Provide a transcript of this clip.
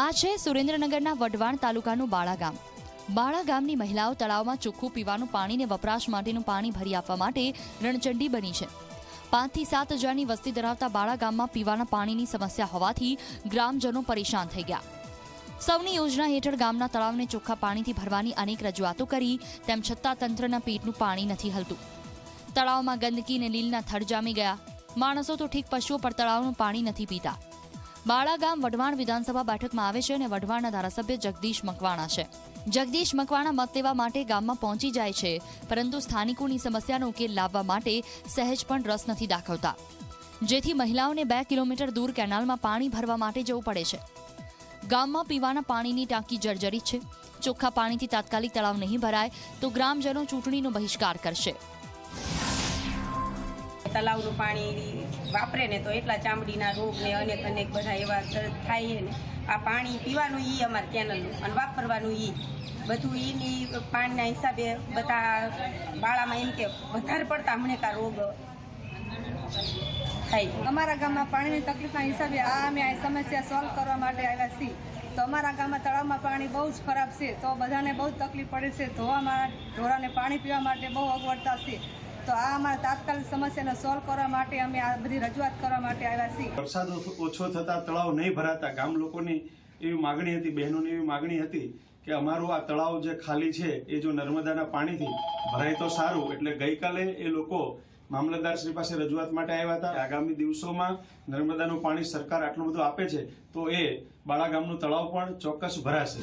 આ છે સુરેન્દ્રનગરના વઢવાણ તાલુકાનું બાળા ગામ બાળા ગામની મહિલાઓ તળાવમાં ચોખ્ખું પીવાનું પાણીને વપરાશ માટેનું પાણી ભરી આપવા માટે રણચંડી બની છે. પાંચથી સાત હજારની વસ્તી ધરાવતા બાળા ગામમાં પીવાના પાણીની સમસ્યા હોવાથી ગ્રામજનો પરેશાન થઈ ગયા. સૌની યોજના હેઠળ ગામના તળાવને ચોખ્ખા પાણીથી ભરવાની અનેક રજૂઆતો કરી, તેમ છતાં તંત્રના પેટનું પાણી નથી હલતું. તળાવમાં ગંદકી અને લીલના થડ જામી ગયા. માણસો તો ઠીક પશુઓ પર તળાવનું પાણી નથી પીતા. બાળા ગામ વઢવાણ વિધાનસભા બેઠકમાં આવે છે અને વઢવાણના ધારાસભ્ય જગદીશ મકવાણા છે. જગદીશ મકવાણા મત લેવા માટે ગામમાં પહોંચી જાય છે, પરંતુ સ્થાનિકોની સમસ્યાનો ઉકેલ લાવવા માટે સહેજ પણ રસ નથી દાખવતા. જેથી મહિલાઓને બે કિલોમીટર દૂર કેનાલમાં પાણી ભરવા માટે જવું પડે છે. ગામમાં પીવાના પાણીની ટાંકી જર્જરિત છે. ચોખ્ખા પાણીથી તાત્કાલિક તળાવ નહીં ભરાય તો ગ્રામજનો ચૂંટણીનો બહિષ્કાર કરશે. તલાવનું પાણી વાપરે ને તો એટલા ચામડીના રોગ ને અનેક અનેક બધા એવા થાય ને. આ પાણી પીવાનું ઈ અમારે કેનલનું અને વાપરવાનું ઈ. બધું ઈની પાણીના હિસાબે બધા બાળામાં એમ કે વધારે પડતા હમણાં રોગ થાય. અમારા ગામમાં પાણીની તકલીફના હિસાબે આ અમે આ સમસ્યા સોલ્વ કરવા માટે આવ્યા છીએ. તો અમારા ગામમાં તળાવમાં પાણી બહુ જ ખરાબ છે. તો બધાને બહુ તકલીફ પડે છે. ધોવામાં ઢોરાને પાણી પીવા માટે બહુ અગવડતા છે. તો આ અમારા તાત્કાલિક સમસ્યાને સોલ્વ કરવા માટે અમે આ બધી રજૂઆત કરવા માટે આવ્યા છીએ. વરસાદ ઓછો- થતા તળાવ નહીં ભરાતા. ગામ લોકોની એવી માગણી હતી, બહેનોની એવી માગણી હતી કે અમારું આ તળાવ જે ખાલી છે, એ જો નર્મદાના પાણીથી ભરાય તો સારું. એટલે ગઈકાલે એ લોકો મામલતદાર શ્રી પાસે રજૂઆત માટે આવ્યા હતા. આગામી દિવસોમાં નર્મદાનું પાણી સરકાર આટલું બધું આપે છે, તો એ બાળા ગામનું તળાવ પણ ચોક્કસ ભરાશે.